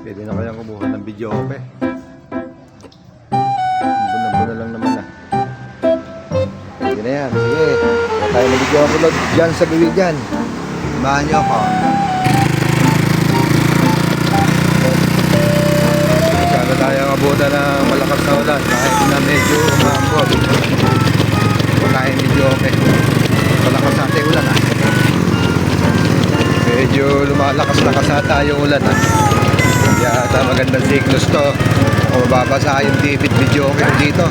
Pwede na kayang kumuha ng video ope. Buna-buna lang naman ah. Pwede na yan. Sige. Kaya tayo ng video ope load dyan sa gawin dyan. Samahan niyo ako. Sana tayo abutan ng malakas na ulan kahit na medyo umambot. Tayong video ope. Malakas sa ating ulan ah. Medyo lumalakas na kasata yung ulan ah. Kaya ata magandang cyclos to. Kung mababasa yung David okay dito.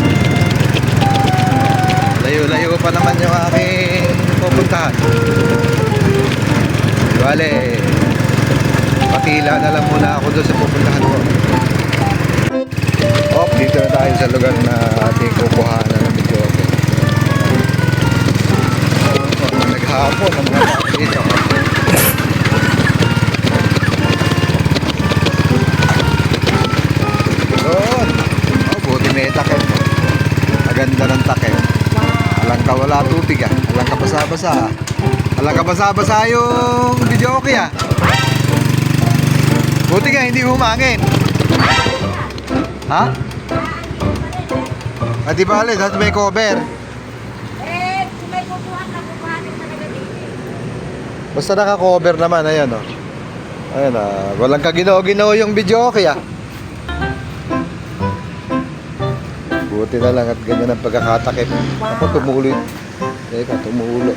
Layo-layo pa naman yung aking pupuntahan. Bale, patila na lang muna ako doon sa pupuntahan ko. Oh, dito na tayo sa lugar na ating kukuhanan ng okay. Naghapon ang mga may takip. Maganda ng takip. Alang ka wala tubig ah. Alang ka basa-basa ah. Alang ka basa-basa yung video okay ah. Buti nga hindi humangin. Ha? Ah, di ba alis? At may cover. Eh, may kukuha ka, kukuhanin talaga dito. Basta naka-cover naman. Ayan oh. Ayan ah. Walang kaginaw-ginaw yung video okay ah. Buti na lang at ganyan ang pagkakatakip. Ako tumulo. yun. Teka, tumulo.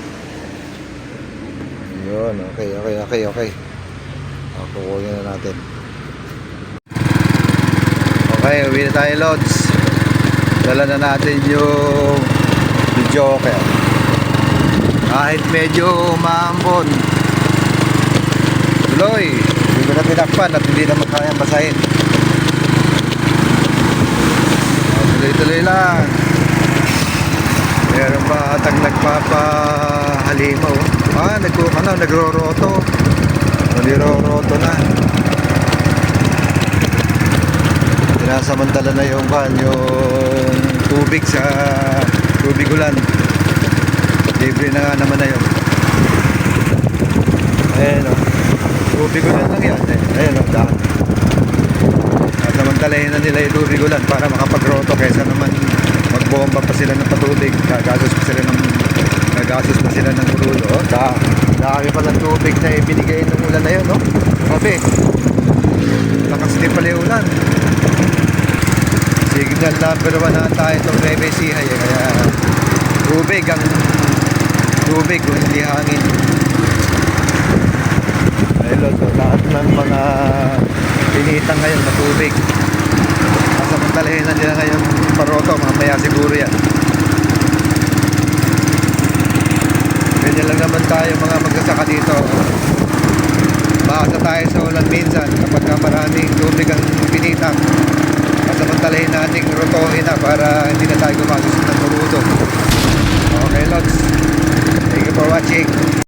Yun, okay, okay, okay, okay. O, kukunin na natin. Okay, uwi na tayo, Lods. Dala na natin yung video okay. Kahit medyo maambon. Tuloy, hindi ko na tinakpan at hindi naman kayang basahin. Oh, Tuloy-tuloy lang. Meron ba atang nagpapahalimaw? Ah, nagko ano, nagro-roto. Nagro-roto na. Sinasamantala na yung kan, yung tubig sa tubig ulan. Libre na naman na yun. Ayan o. Tubig ulan lang yan. Eh. Ayan o, daan. Sasamantalahin na nila yung tubig ulan para makapag-roto kaysa naman magbomba pa sila ng patubig. Gagastos pa sila ng gagastos pa sila ng urulo. Oh, da, dami pa ng tubig na ibinigay ng ulan na yun, no? Sabi, lakas din pala yung ulan. Signal number 1 na tayo itong Nueva Ecija eh. Kaya tubig ang tubig kung hindi hangin. Ayun, so, lahat ng mga pinitang ngayon na tubig. Sasamantalahin na nila ngayon paroto, mamaya siguro yan. Ganyan lang naman tayo mga magsasaka dito. Maasa tayo sa ulan minsan kapag ka maraming tubig ang pinitang. Sasamantalahin natin rotohin na para hindi na tayo gumagastos ng turudo. Okay, Lods. Thank you for watching.